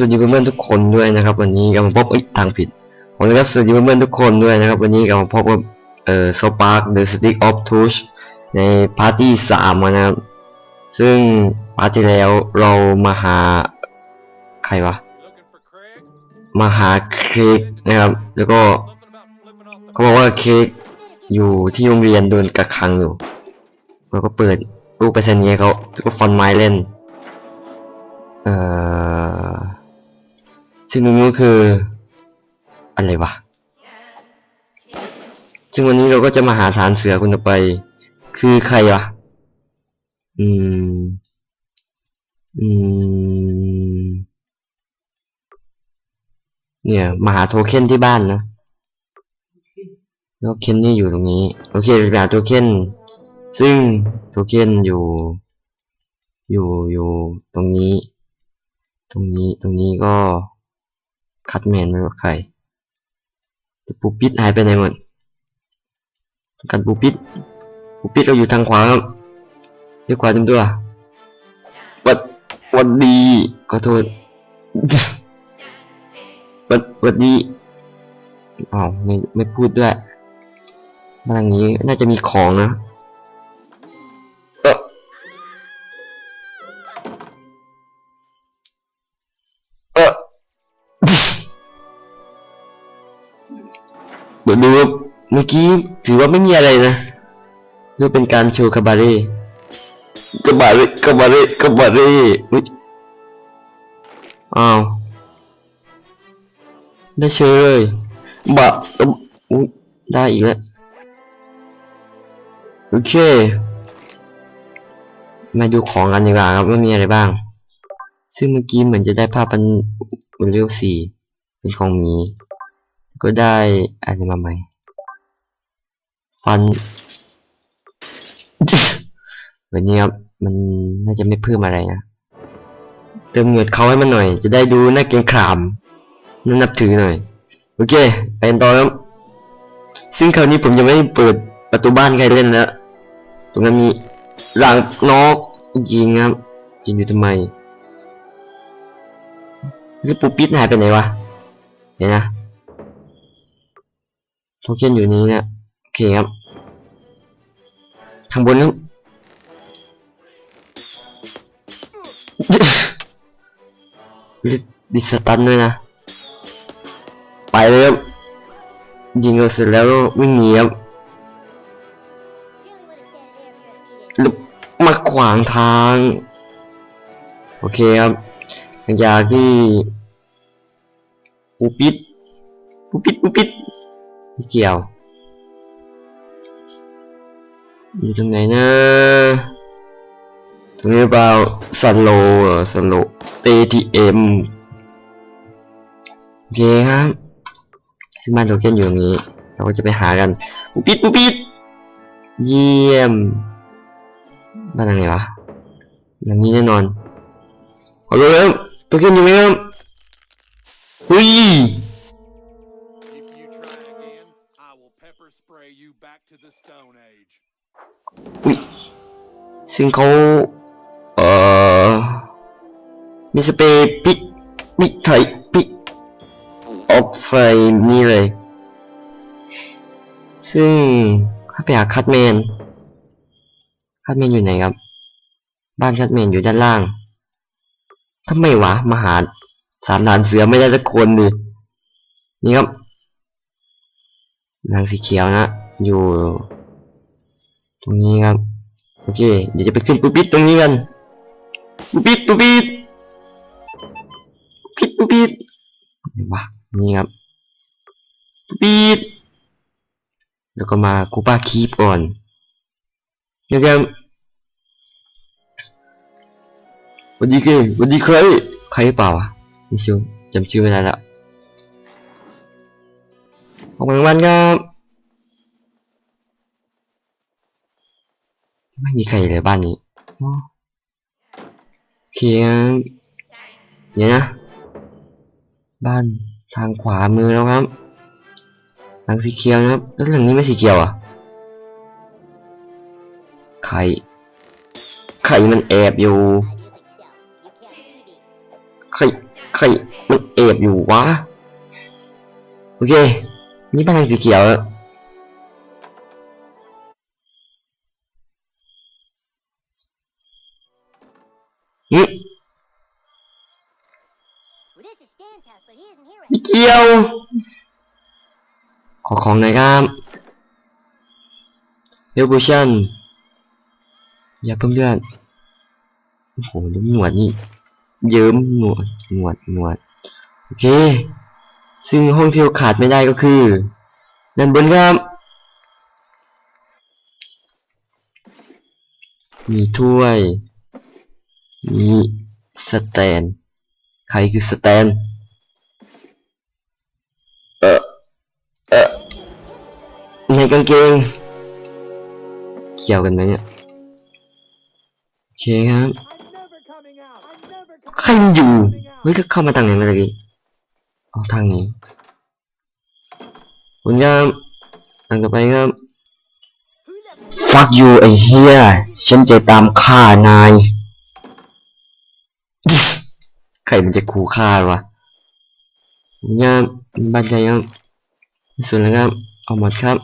สวัสดีเพื่อนๆทุกคนด้วยนะครับ วันนี้กำลังพบอ้ยทางผิดผมนะครับสวัสดีเพื่อนๆทุกคนด้วยนะครับ วันนี้กำลังพบกับเอ่อ Spark The Stick of Truth ในพาร์ทที่สามนะครับซึ่งพาร์ทที่แล้วเรามาหาใครวะมาหาเค้กนะครับ แล้วก็เขาบอกว่าเค้กอยู่ที่โรงเรียนโดนกักขังอยู่แล้วก็เปิดรูปไปรษณียเขาก็ฟันไม้เล่น เอ่อ ซึ่งตรงนี้ก็คือ อะไรวะ ซึ่งวันนี้เราก็จะมาหาฐานเสือคนต่อไป คือใครวะ อืม อืม เนี่ย มาหาโทเค็นที่บ้านนะโทเค็นนี่อยู่ตรงนี้ โอเคไปหาโทเค็นซึ่งโทเค็นอยู่ อยู่อยู่ตรงนี้ ตรงนี้ตรงนี้ก็ คัดแมนไม่ว่าใครแต่ปูปิดหายไปไหนหมดกันปูปิดปูปิดเราอยู่ทางขวาครับเลี้ยวขวาเต็มตัววัดวัดดีขอโทษวัดวัดดีอ๋อไม่ไม่พูดด้วยบ้านหลังนี้น่าจะมีของนะ ดี๋ยวดูครับเมื่อกี้ถือว่าไม่มีอะไรนะเรื่องเป็นการโชว์คาบาเร่คาบาเร่คาบาเร่คาบาเร่อุ๊ยอ้าวได้เชยเลยบะเอิ่มอุ๊ยได้อีกแล้วโอเค มาดูของกันดีกว่าครับว่ามีอะไรบ้าง ซึ่งเมื่อกี้เหมือนจะได้ภาพเป็นอุลเวลสี่เป็นของหมี ก็ได้อะไรมาใหม่ ฟันแบบนี้ครับ มันน่าจะไม่เพิ่มอะไรนะเติมเงือดเขาให้มันหน่อย จะได้ดูน่าเกรงขามน่านับถือหน่อย โอเคไปกันต่อครับซึ่งคราวนี้ผมยังไม่เปิดประตูบ้านใครเล่นแล้วตรงนั้นมีหลังนกยิงครับยิงอยู่ทำไมแล้วปูปิดหายไปไหนวะเดี๋ยวนะ โทเค็นอยู่นี้นะโอเคครับข้างบนครับดิสตันด้วยนะ ไปเลยครับยิงเราเสร็จแล้วก็วิ่งหนีครับ Really would have stayed there if you had defeated. มาขวางทาง โอเคครับหลังจากที่ปูปิดปูปิดปูปิด ไม่เกี่ยว อยู่ตรงไหนนะ ตรงนี้เปล่าสโลสโลเตทีเอ็มโอเคครับซึ่งบ้านโทเค็นอยู่ตรงนี้ เราก็จะไปหากันปูปิดปูปิดเยี่ยม บ้านหลังไหนวะหลังนี้แน่นอนเอาเลยครับตัวเขียนอยู่ไหมครับหุ้ย อุ้ยซึ่งเขาเอ่อมีสเปรย์ปิกปิกไทยปิกออกใส่นี่เลย ซึ่งถ้าไปหาคัตแมนคัตแมนอยู่ไหนครับ บ้านคัตแมนอยู่ด้านล่างทำไมวะมาหาสามฐานเสือไม่ได้สักคนดินี่ครับนางสีเขียวนะ อยู่ ตรงนี้ครับ โอเค เดี๋ยวจะไปขึ้นปูปิดตรงนี้กันปูปิดปูปิดปูปิดปูปิดววะนี่ครับปูปิดแล้วก็มาคูป้าคีปก่อนเดี๋ยวกันวัสดีคือวัสดีใครใครหรือเปล่าวะไม่ชื่อจำชื่อไม่ได้ละออกมาวันครับ ไม่มีใครเลยบ้านนี้โอเคครับเดี๋ยนะบ้านทางขวามือแล้วครับหลังสีเขียวนะครับแล้วหลังนี้ไม่สีเขียวอะไข่ไข่มันแอบอยู่ I do think so. You can't defeat it. ไข่มันเอบอยู่วะโอเค นี่บ้านหลังสีเขียวแล้ว ไม่เกี่ยว ขอของหน่อยครับเฮลบูชันอย่าเพิ่งเลื่อนโอ้โหดูหนวดนี่เยิ้มหนวดหนวดหนวดโอเค ซึ่งห้องที่เราขาดไม่ได้ก็คือด้านบนครับมีถ้วย มีสแตน ใครคือสแตน ในกางเกงเกี่ยวกันไหมเนี่ยโอเคครับใครอยู่เฮ้ยเข้ามาทางไหนเมื่อกี้เอทางนี้คุณครับทางต่อไปครับ fuck you ไอ้เฮียฉันจะตามฆ่านายใครมันจะขู่ฆ่าวะคุณครับบ้านใหญ่ครับส่วนแล้วครับ เอาหมดครับ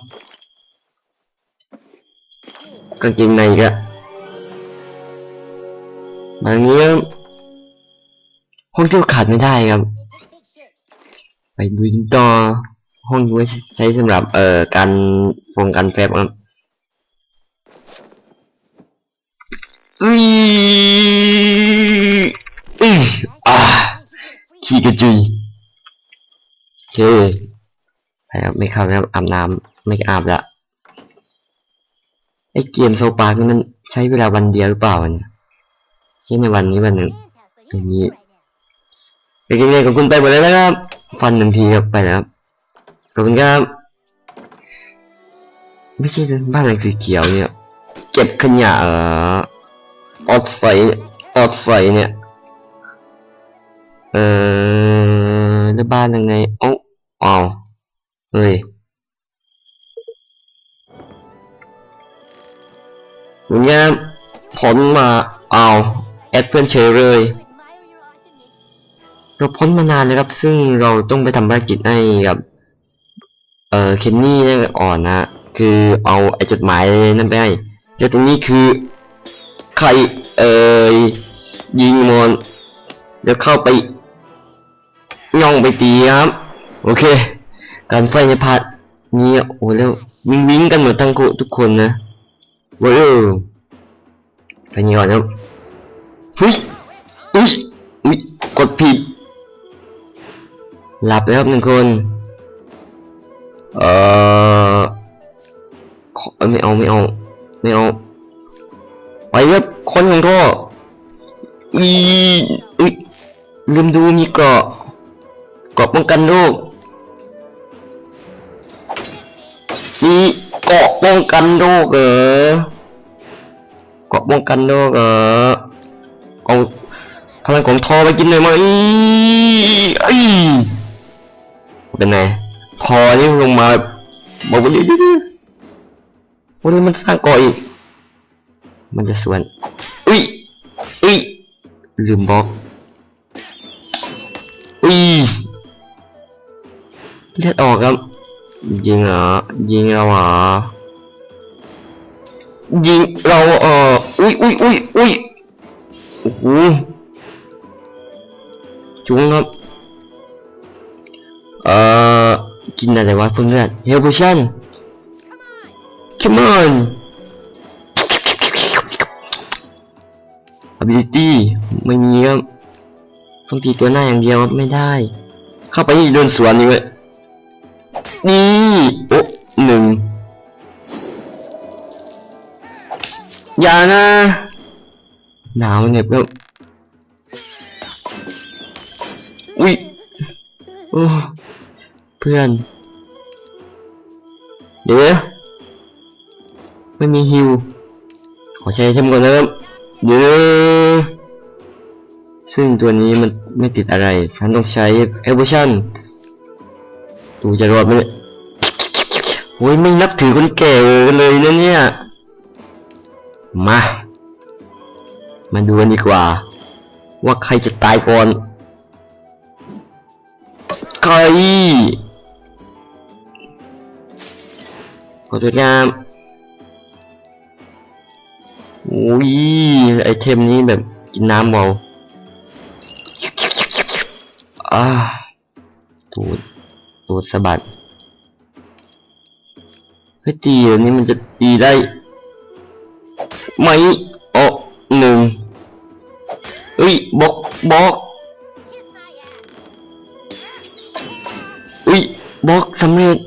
กางเกงในก็บางนี้ห้องที่ขาดไม่ได้ครับ ไปดูกันต่อห้องไว้ใช้สำหรับเอ่อการฟงการแฟบครับอุ้ยอุ้ยอ่าขี้กระจุยโอเค ไปครับไม่เข้าแล้วอาบน้ำไม่อาบละไอเกมโซปาร์นี่มันใช้เวลาวันเดียวหรือเปล่าเนี่ยใช่ในวันนี้วันหนึ่ง Stan's house, but he isn't here right now. ไปกินเลยกับคุณไปหมดแล้วนะครับ ฟันหนึ่งทีครับไปแล้วขอบคุณครับไม่ใช่บ้านหลังสีเขียวเนี่ย เก็บขยะเออออดไฟออดไฟเนี่ย เออแล้วบ้านยังไงเอ้าอ้าว เฮ้ยคุณครับผลมาเอาแอดเพื่อนเฉยเลยเราพ้นมานานเลยครับ ซึ่งเราต้องไปทำภารกิจให้กับ เอ่อ เคนนี่นั่นอ่อนนะ คือเอาไอจดหมายนั่นไปให้แล้วตรงนี้คือ ใคร เอ่ยยิงมอนเดี๋ยวเข้าไปย่องไปตีครับ โอเค การไฟในพาร์ทนี้โอ้แล้ววิ่งวิ่งกันหมดทั้งคู่ทุกคนนะว้าวไปนี่ก่อนครับเฮ้ยอุ้ยอุ้ยกดผิด หลับแล้วครับหนึ่งคน เอ่อขอไม่เอาไม่เอาไม่เอาไปครับคนของพ่ออีอุ้ยลืมดูมีเกราะเกราะป้องกันโรค มีเกาะป้องกันโรคเหรอเกาะป้องกันโรคเหรอเอาพลังของทอไปกินเลยมั้ยไอ้ยเป็นไงทอนี่ลงมาบอกว่าดื้อๆวันนี้มันสร้างเกาะอีก มันจะสวนอุ้ยอุ้ยลืมบล็อกอุ้ยเลือดออกครับ ยิงเหรอยิงเราเหรอยิงเราเอออุ้ยอุ้ยอุ้ยอุ้ยโอ้โหจุงครับเอ่อกินอะไรวะเพื่อนเฮลโพชั่น come on ability ไม่มีครับต้องตีตัวหน้าอย่างเดียวครับไม่ได้ เข้าไปนี่โดนสวนนี่เว้ย โอ้หนึ่งอย่านะหนาวเหน็บครับอุ้ยโอ้เพื่อน เดี๋ยวไม่มีฮิว ขอใช้เทมก่อนนะครับเดี๋ยวซึ่งตัวนี้มันไม่ติดอะไรฉันต้องใช้เอเวอร์ชันดูจะรอดไหมเนี่ย อ้ยไม่นับถือคนแก่กันเลยนะเนี่ย มา มาดูกันดีกว่า ว่าใครจะตายก่อน ใคร ขอโทษครับโอ้ยไอเทมนี้แบบกินน้ำเบาอ่าตูดตูดสะบัด เฮ้ตีแบบนี้มันจะตีได้ไหมโอ้หนึ่งเฮ้ยบล็อกบล็อก Kiss my ass. อุ้ยบล็อกสำเร็จ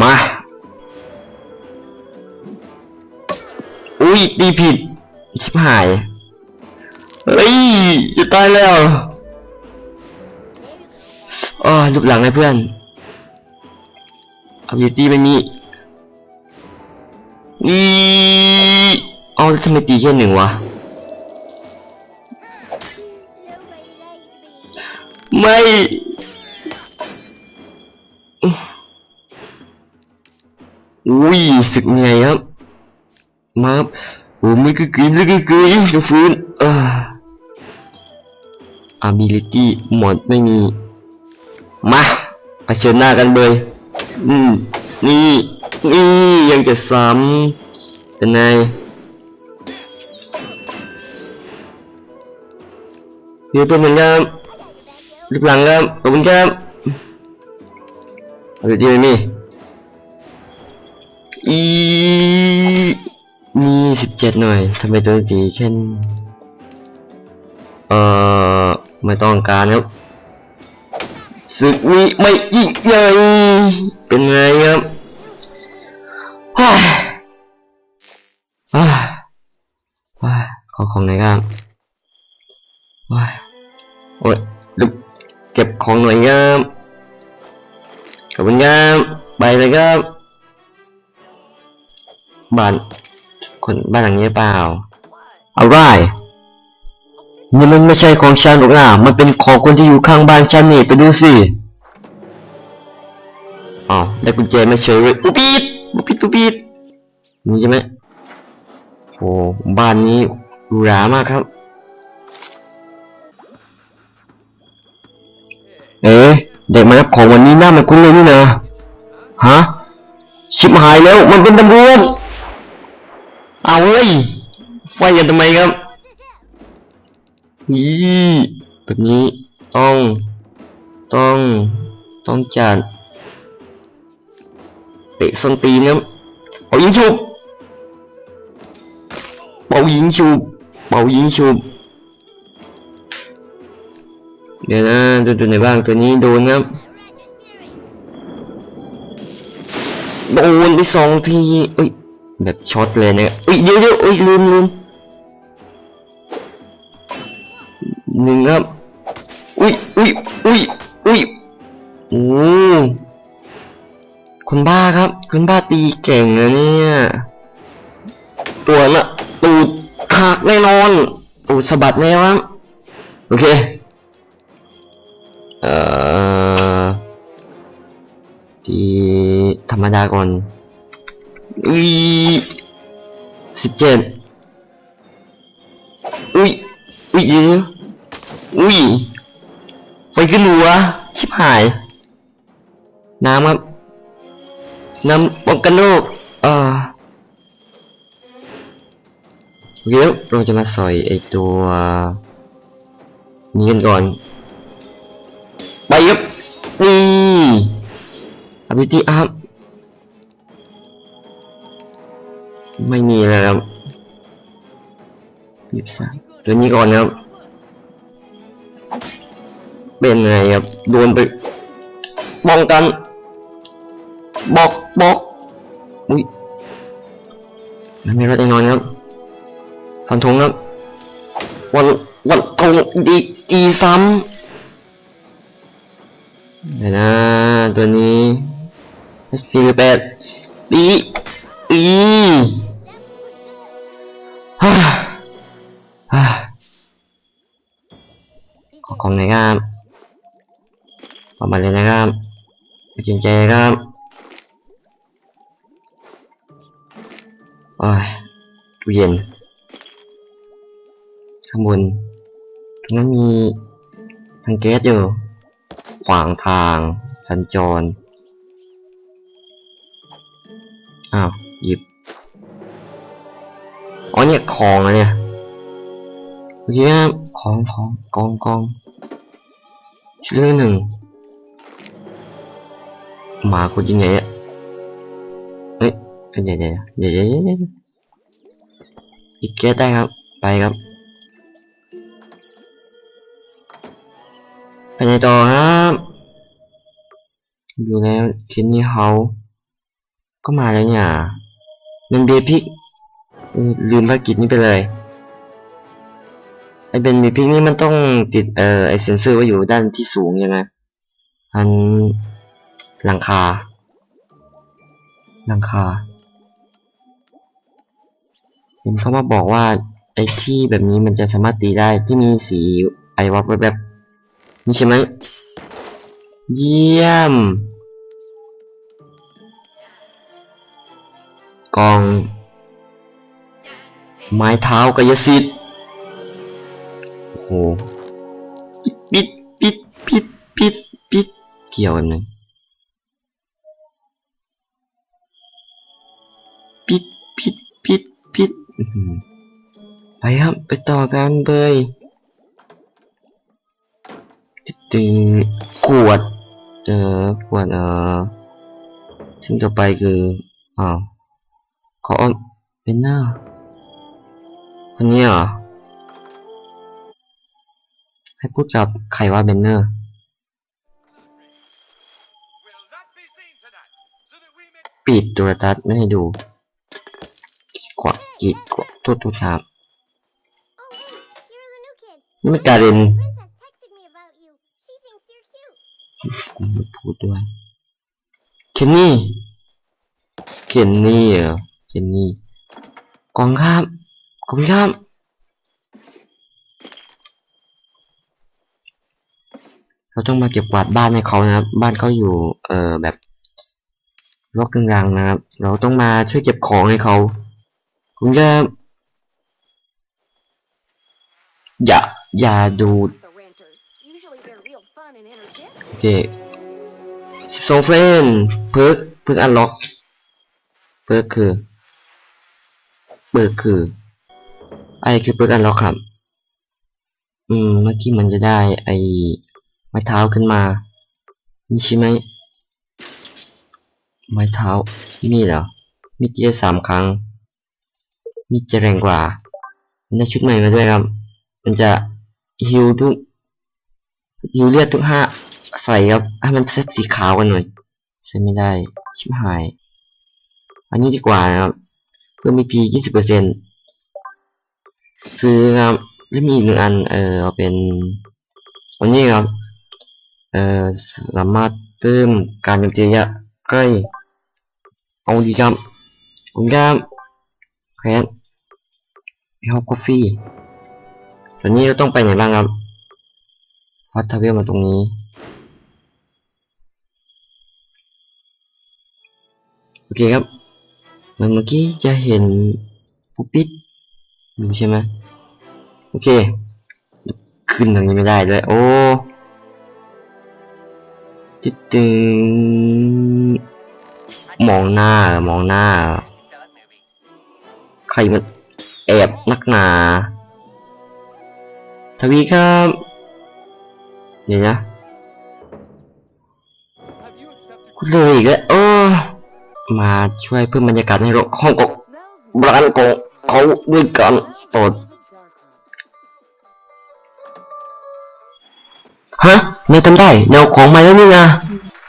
มาอุ้ยตีผิด ชิบหาย เฮ้ย จะตายแล้วอ๋อรูปหลังให้เพื่อน เอาบิวตี้ไม่มีนี่เอาทำไมตีแค่หนึ่งวะ ไม่ อุ้ยสึกเหนื่อยครับ มาครับโอ้ไม่กึกกึยไม่กึกกึยจะฟื้นอ่อ ability หมดไม่มี มาเผชิญหน้ากันเลย อืม นี่ นี่ยังจะซ้ำเป็นไงเดี๋ยวเป็นเหมือนกันลูกหลังครับขอบคุณครับเอาดีไหมมี่อีนี่สิบเจ็ดหน่อยทำไมตัวดีแค่น เอ่อ ไม่ต้องการครับศึกนี้ไม่ยิ่งใหญ่ เป็นไงครับฮ่าฮ่าฮ่าขอของหน่อยครับว้ายโอ้ยลุกเก็บของหน่อยครับขอบคุณครับไปเลยครับบ้านคนบ้านหลังนี้เปล่าอะไรนี่มันไม่ใช่ของฉันหรอกนะมันเป็นของคนที่อยู่ข้างบ้านฉันนี่ไปดูสิ อ๋อได้กุญแจไมาเฉยเลยอุปิดอุปิดอุปิดนี่ใช่ไหมโอ้บ้านนี้หรูหรามากครับ เอ๊ะเด็กมารับของวันนี้หน้ามันคุ้นเลยนี่นะฮะชิบหายแล้วมันเป็นตำรวจเอาเฮ้ยไฟกันทำไมครับนี่แบบนี้ต้อง ต้อง ต้องจัด ตะส้นตีนครับเป่ายิงฉุบเป่ายิงฉุบเป่ายิงฉุบเดี๋ยวนะดูตัวไหนบ้างตัวนี้โดนครับโดนไปสองทีเอ้ยแบบช็อตเลยนะเอ้ยเดี๋ยวเดี๋ยวเอ้ยลืมลืมหนึ่งครับอุ้ยอุ้ยอุ้ยอุ้ยโอ้ คนบ้าครับคนบ้าตีเก่งนะเนี่ย ตัวน่ะ ตูดหักแน่นอน ตูดสะบัดแน่ครับโอเค เอ่อที่ธรรมดาก่อนอุ้ยสิบเจ็ดอุ้ย อุ้ยเดี๋ยอุ้ยไฟขึ้นหัว ชิบหาย น้ำครับ น้ำป้องกันโรคอ่าเดี๋ยวเราจะมาสอยไอตัวนี้กันก่อน ไปครับนี่อภิธิอัพไม่มีแล้วครับยีบสามตัวนี้ก่อนนะครับ เป็นไงครับ โดนไปป้องกัน บอกบอกอุ้ยมันไม่รอดแน่นอนครับฟันธงครับวันวันธงดีดีซ้ำเดี๋ยวนะตัวนี้ SP แปดปีปีฮ่าฮ่าขอของหนครับขอมาณเลยนะครับไปกินใจครับ อ้ยตู้เย็น ข้างบนตรงนั้นมีทางแก๊สอยู่ ขวางทางสัญจร อ้าว หยิบ อ๋อเนี่ยของอะเนี่ยโอเคครับของของกองกองชื่อหนึ่งหมากูจริงไงอะ เดี๋ยวเดี๋ยวเดี๋ยวเดี๋ยวเดี๋ยวเดี๋ยวเดี๋ยวอีกเกตได้ครับ ไปครับไปไหนต่อครับอยู่แล้วเคนนี่เฮาก็มาแล้วเนี่ยมันเบียพิกลืมภารกิจนี้ไปเลยไอเป็นมีพิกนี่มันต้องติดเอ่อไอเซนเซอร์ไว้อยู่ด้านที่สูงใช่ไหมอันหลังคาหลังคา เห็นเขามาบอกว่าไอ้ที่แบบนี้มันจะสามารถตีได้ที่มีสีไอวับแบบนี่ใช่ไหมเยี่ยม กอง ไม้เท้ากายสิทธิ์โอ้โหปิดปิดปิดปิดปิดเกี่ยวกันไหมปิดปิดปิดปิด ไปครับไปต่อกันเบยตึงขวด เอ่อขวดเอ่อซึ่งต่อไปคืออ้าวขอเอาเป็นหน้าคนนี้เหรอให้พูดกับใครว่าเบนเนอร์ Will not be seen tonight, so that we may ปิดโทรทัศน์ไม่ให้ดูกีด กว่ากีดกว่าโทษทุกทาง Oh, hey, you're the new kid. นี่มันการเรน Princess texted me about you. She thinks you're cute. กูไม่พูดด้วยเคนนี่เคนนี่เหรอเคนนี่กองครับขอบคุณครับเราต้องมาเก็บกวาดบ้านให้เขานะครับ บ้านเขาอยู่ เอ่อแบบรกรังๆนะครับ เราต้องมาช่วยเก็บของให้เขา คุณจะอย่าอย่าดูดโอเคสิบสองเฟรนเพิร์กเพิร์กอันล็อกเพิร์กคือเปิร์กคือไอคือเพิร์กอันล็อกครับ อืม เมื่อกี้มันจะได้ไอไม้เท้าขึ้นมา นี่ใช่ไหม ไม้เท้ามีเหรอ มีเจียสามครั้ง มีจะแรงกว่ามันได้ชุดใหม่มาด้วยครับ มันจะฮิวทุกฮิวเลือดทุกห้าใส่ครับให้มันเซตสีขาวกันหน่อยใช้ไม่ได้ชิบหาย อันนี้ดีกว่านะครับ เพิ่มมีพียี่สิบเปอร์เซ็นซื้อครับแล้วมีอีกหนึ่งอันเออเอาเป็นอันนี้ครับเออสามารถเพิ่มการโจมตีระยะใกล้เอาดีครับคุณครับแคส เฮลกาแฟตอนนี้เราต้องไปไหนบ้างครับพัทเวลมาตรงนี้ โอเคครับเหมือนเมื่อกี้จะเห็นปุ๊บปิดอยู่ใช่ไหมโอเค ขึ้นตรงนี้ไม่ได้ด้วย โอ้จิดตึงมองหน้ามองหน้า ใครมัน แอบนักหนาทวีครับเดี๋ยวนะคุณเลยอีกแล้วโอ้มาช่วยเพิ่มบรรยากาศในโรงห้องก Smells ร้านของเขาด้วยกันตดฮะเนยทำได้แนวของมาแล้วนี่นะ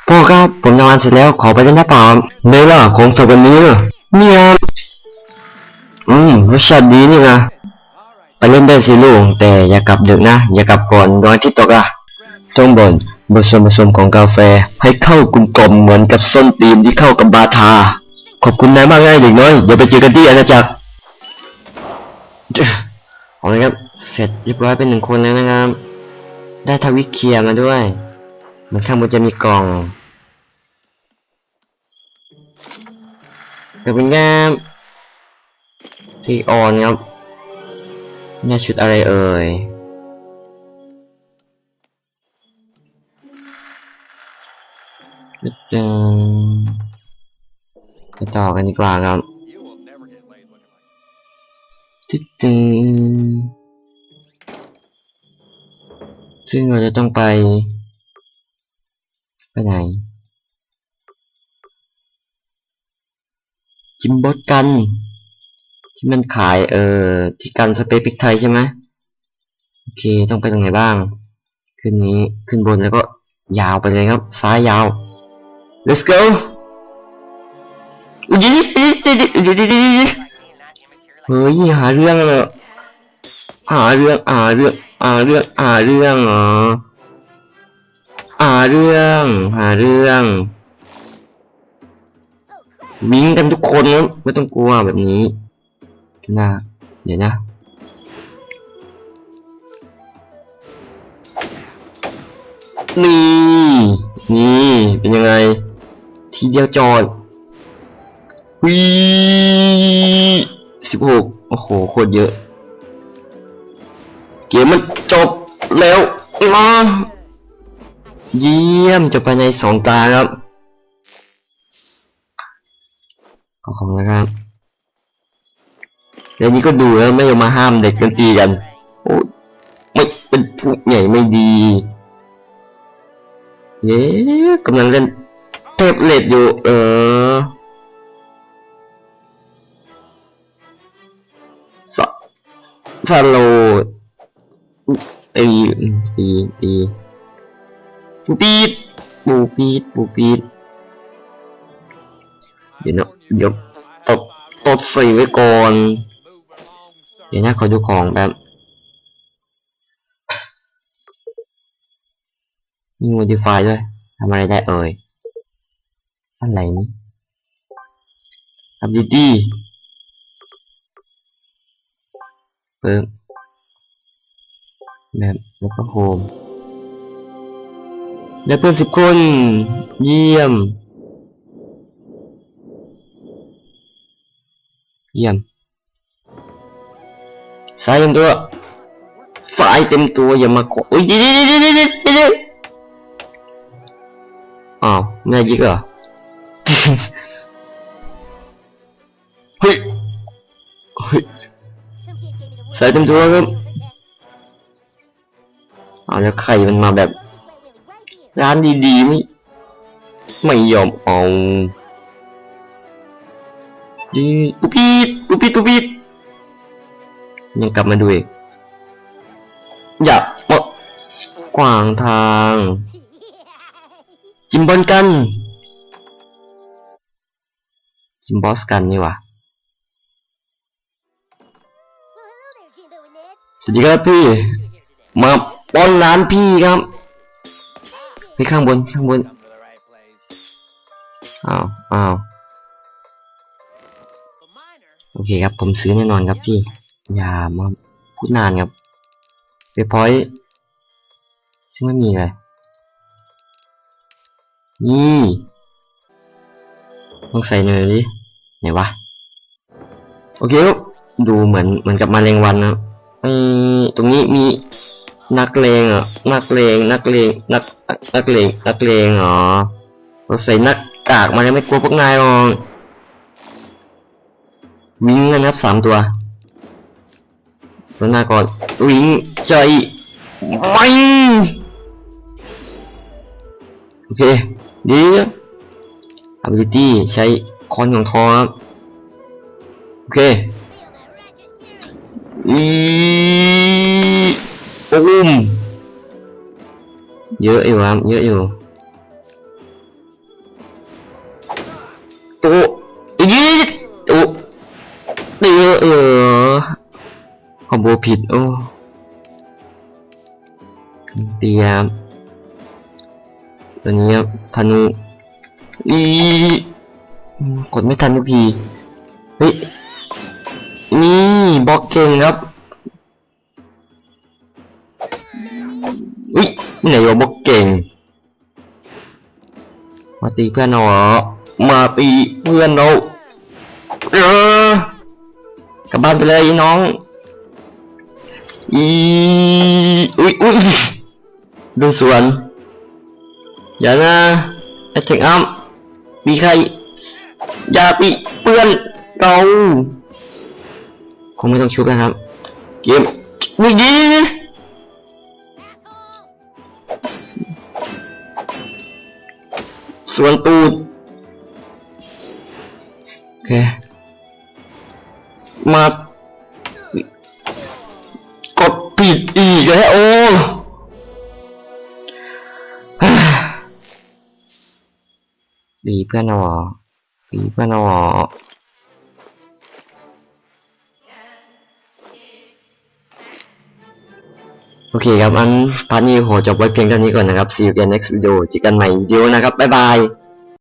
พ่อครับผมทำงานเสร็จแล้วขอไปเล่นได้เปล่าเนยล่ะของสดวันนี้เนี่ย รสชาติดีนี่นะไปเล่นได้สิลูก แต่อย่ากลับดึกนะ อย่ากลับก่อนดวงอาทิตย์ตกอะต้องบ่นบทส่วนผสมของกาแฟ ให้เข้ากลมกลมเหมือนกับส้นตีนที่เข้ากับบาทา ขอบคุณนายมากเลยเด็กน้อย เดี๋ยวไปเจอกันที่อาณาจักรเอาเลยครับ เสร็จเรียบร้อยเป็นหนึ่งคนแล้วนะครับ ได้ทวิเคลียมาด้วย เหมันข้างบนจะมีกล่องขอบคุณครับ ที่ออนครับ เนี่ยชุดอะไรเอ่ยจะไปต่อกันดีกว่าครับ You will never get laid looking like ตึ๊ดตึ๊ดซึ่งเราจะต้องไป ไปไหน จิมบอสกัน ที่มันขายเอ่อที่กันสเปซพิกไทยใช่ไหมโอเคต้องไปตรงไหนบ้าง ขึ้นนี้ขึ้นบนแล้วก็ยาวไปเลยครับ ซ้ายยาว let's go อุ๊ยเดี๋ยวเดี๋ยเฮ้ยหาเรื่องเลยหาเรื่องหาเรื่องหาเรื่องหาเรื่องเหรอหาเรื่องหาเรื่องวิ่งกันทุกคนนะไม่ต้องกลัวแบบนี้ นะเดี๋ยวนะนี่ นี่ เป็นยังไง ทีเดียวจอดวีสิบหกโอ้โห โคตรเยอะ เกมมันจบแล้วนะเยี่ยมจบภายในสองตาครับ ขอบคุณนะครับ แล้วนี้ก็ดูแล้วไม่ยอมมาห้ามเด็กกันตีกัน โอ้ไม่เป็นผู้ใหญ่ไม่ดี เย้กำลังเล่นเทปเล็ดอยู่ เออสสโลตีตีตีปูปีดปูปีดปูปีดเดี๋ยวนะเดี๋ยวตดตดสีไว้ก่อน ดี๋ยวนะขอดูของแบบมี modify ด้วยทำอะไรได้เอ่ยอะไรนี่ ability เปิดแบบแล้วก็โฮมได้เพื่อนสิบคน เยี่ยม เยี่ยม สายเต็มตัวสายเต็มตัวอย่ามาขออุ้ยดี๋ยวเดี๋ยวเดี๋ยวเดี๋ยวเดี๋ยวอ้าวแม่ยิกเหรอเฮ้ยเฮ้ย Some kid gave me the สายเต็มตัวครับเอาวแล้วไข่มันมาแบบ ร้านดีๆไม่ไม่ยอมเอาดีปุ๊บปีดปุ๊บปีดปุ๊บปีด ยังกลับมาดูอีก อย่าหมดขวางทาง จิมบอลกัน จิมบอสกันนี่วะสวัสดีครับพี่ มาป้อนร้านพี่ครับ That's ไปข้างบนข้างบน อ้าวอ้าวโอเคครับ ผมซื้อแน่นอนครับพี่ อย่ามาพูดนานครับเวพอยซึ่งไม่มีเลย นี่ลองใส่หน่อยดิไหนวะ โอเคครับดูเหมือนเหมือนกับมาแรงวันนะไอตรงนี้มีนักเลงอะนักเลงนักเลงนักนักเลงนักเลงเหรอเราใส่นักกากมาแล้วไม่กลัวพวกนายหรอกวิ่งนะครับสามตัว ตัวหน้าก่อนวิ่งใจไม่โอเคดีนะ ability ใช้คอนของทองครับโอเค feel that righteous อีปุ้มเยอะอยู่ครับเยอะอยู่ โบผิด โอ้เตียมตัวนี้ครับธนูอีกดไม่ทันทุกที เฮ้ย นี่บล็อกเก่งครับอุ้ยไหนวะบอกเก่ง มาตีเพื่อนเรามาตีเพื่อนเราเออกลับบ้านไปเลยน้อง อีอุ้ยอุ้ยโดนสวนอย่านะไอ้ถึงอ้ํมีใครอย่าติเปื้อนเราคงไม่ต้องชุบนะครับ เกมวิ่งดีสวนตูดโอเคมา อีกแล้วโอ้ดีเพื่อนเอาหรอดีเพื่อนเอาหรอโอเคครับ อันพาร์ทนี้โหจบไว้เพียงเท่านี้ก่อนนะครับ see you again next video เจอกันใหม่วิดีโอนะครับ บ๊ายบาย